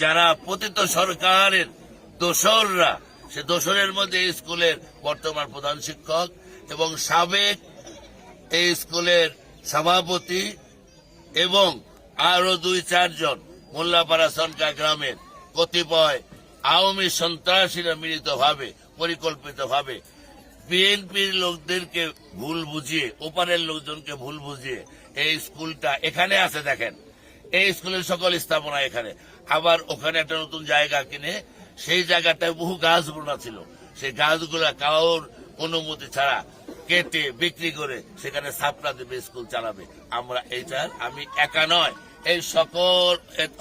যারা পতিত সরকারের দোসররা, সে দোসরের মধ্যে স্কুলের বর্তমান প্রধান শিক্ষক এবং সাবেক এই স্কুলের সভাপতি এবং আরও দুই চারজন মোল্লাপাড়া সনকা গ্রামের কতিপয় আওয়ামী সন্ত্রাসীরা মিলিতভাবে, পরিকল্পিতভাবে বিএনপির লোকদেরকে ভুল বুঝিয়ে, ওপারের লোকজনকে ভুল বুঝিয়ে এই স্কুলটা এখানে আছে দেখেন। এই স্কুলের সকল স্থাপনা এখানে। আবার ওখানে একটা নতুন জায়গা কিনে, সেই জায়গাটায় বহু গাছ বোনা ছিল। সেই গাছগুলা কারোর অনুমতি ছাড়া কেটে বিক্রি করে সেখানে ছাপড়া দেবে, স্কুল চালাবে। আমরা এইটার, আমি একা নয়, এই সকল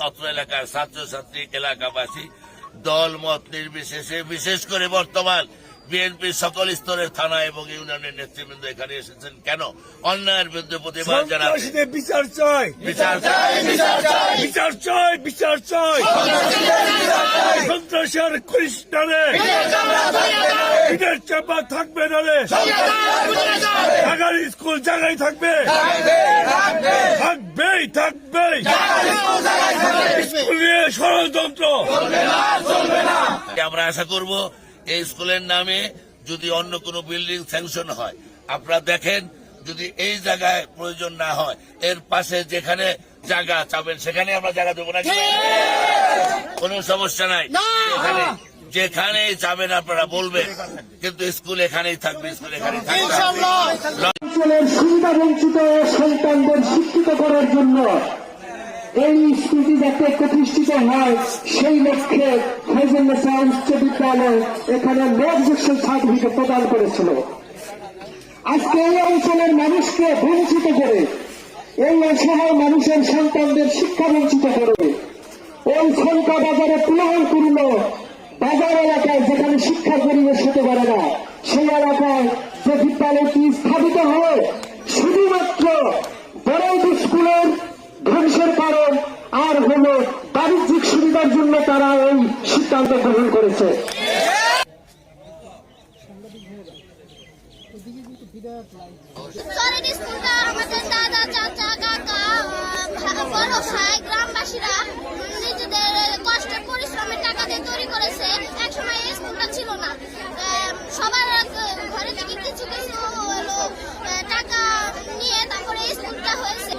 অত্র এলাকার ছাত্রছাত্রী, এলাকাবাসী দল মত নির্বিশেষে, বিশেষ করে বর্তমান বিএনপির সকল স্তরের থানা এবং ইউনিয়নের নেতৃবৃন্দ এখানে এসেছেন। কেন? অন্যায়ের বিরুদ্ধে প্রতিবাদ জানাতে। বিচার চাই। বিচার চাই বিচার চাই। বিচার চাই বিচার চাই। সন্ত্রাসী আর করিস না। রে পিঠের চাপা থাকবে না রে ঢাকার স্কুল জায়গায় থাকবে। থাকবেই থাকবেই। স্কুল নিয়ে ষড়যন্ত্র। আমরা আশা করব এই স্কুলের নামে যদি অন্য কোনো বিল্ডিং স্যাংশন হয়। আপনারা দেখেন যদি এই জায়গায় প্রয়োজন না হয় এর পাশে যেখানে জায়গা চাবেন সেখানে আমরা জায়গা দেবো না কোনো সমস্যা নাই। এখানে যেখানেই চাবেন আপনারা বলবেন কিন্তু স্কুল এখানেই থাকবে স্কুল এখানেই থাকবে। অঞ্চলের সুবিধা বঞ্চিত সন্তানদের শিক্ষিত করার জন্য এই স্কুলটি যাতে প্রতিষ্ঠিত হয় সেই লক্ষ্যে অঞ্চলের মানুষকে বঞ্চিত করে, এই অসহায় মানুষের সন্তানদের শিক্ষা বঞ্চিত করে, ওই সংখ্যা বাজারে করল বাজার এলাকায় যেখানে শিক্ষার পরিবেশ হতে পারে না, সেই এলাকায় স্থাপিত হয় শুধুমাত্র বড় স্কুলের ধ্বংসের কারণ আর হল সুবিধার জন্য তারা এই সিদ্ধান্ত গ্রহণ করেছে। আমাদের দাদা চাচা কাকা বড় ভাই গ্রামবাসীরা নিজেদের কষ্টের পরিশ্রমের টাকা দিয়ে তৈরি করেছে একসময় এই স্কুলটা ছিল না আহ, সবার আহ, ঘরে থেকে কিছু কিছু হলো আহ, টাকা নিয়ে তারপরে এই স্কুলটা হয়েছে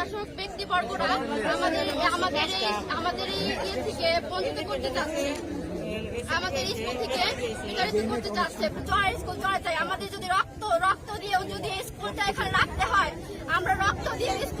কিছু দুঃশাসক ব্যক্তিবর্গরা আমাদের আমাদের এই- আমাদের এই ইয়ে থেকে বঞ্চিত করতে চাচ্ছে। আমাদের স্কুল থেকে বিতাড়িত করতে চাচ্ছে। জয় স্কুল জয় চাই আমাদের যদি রক্ত রক্ত দিয়েও যদি স্কুলটা এখানে রাখতে হয়, আমরা রক্ত দিয়ে রাখব